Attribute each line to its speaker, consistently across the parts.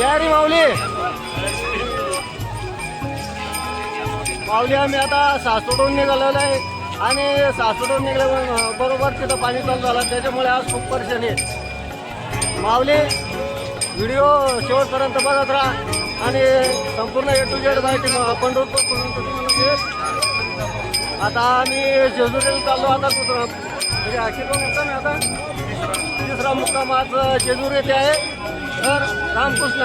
Speaker 1: जय रे माऊली. माऊली आम्ही आता सासवडून निघालेलो आहे. आणि सासवडून निघाल्यावर बरोबर तिथं पाणी चालू झालं. त्याच्यामुळे आज खूप परेशानी आहे. माऊली व्हिडिओ शेवटपर्यंत बघत राहा. आणि संपूर्ण ए टू जेड माहिती म- पंढरपूरपर्यंत आता आम्ही जेजुरीला चाललो आता कुठं म्हणजे आखिर मुक्काम आहे आता. तिसरा मुक्काम आज जेजूर येथे आहे. तर Ramakrishna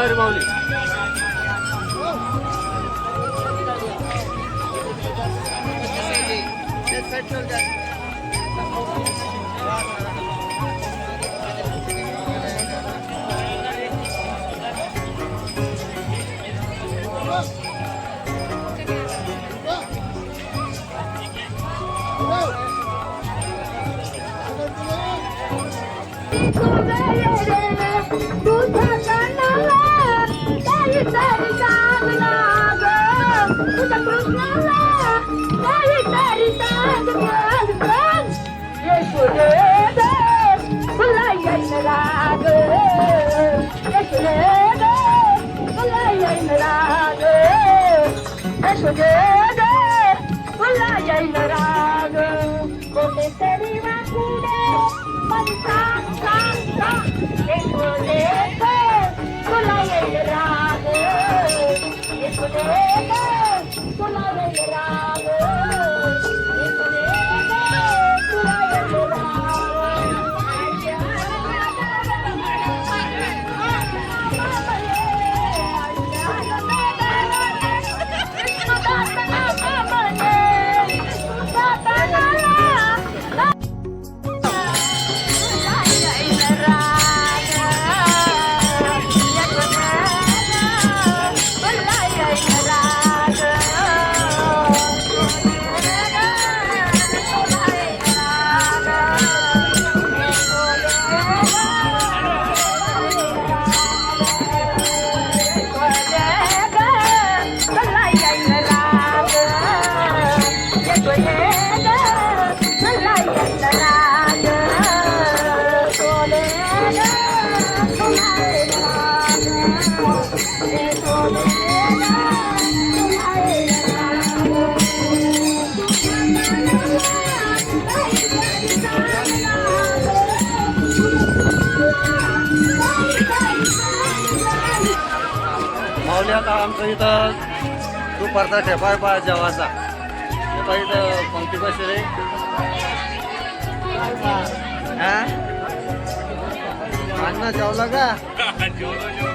Speaker 2: Come on, come come
Speaker 1: on आता आमचं इथं दुपारचा ठेपा आहे पहा जेवाचा ठेपा इथं पंक्ती बसेल हा? अण्णा जेवला का? हा जेवून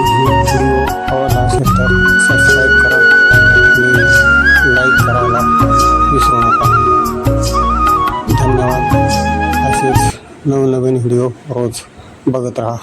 Speaker 3: नवनवीन व्हिडिओ रोज बघत राहा.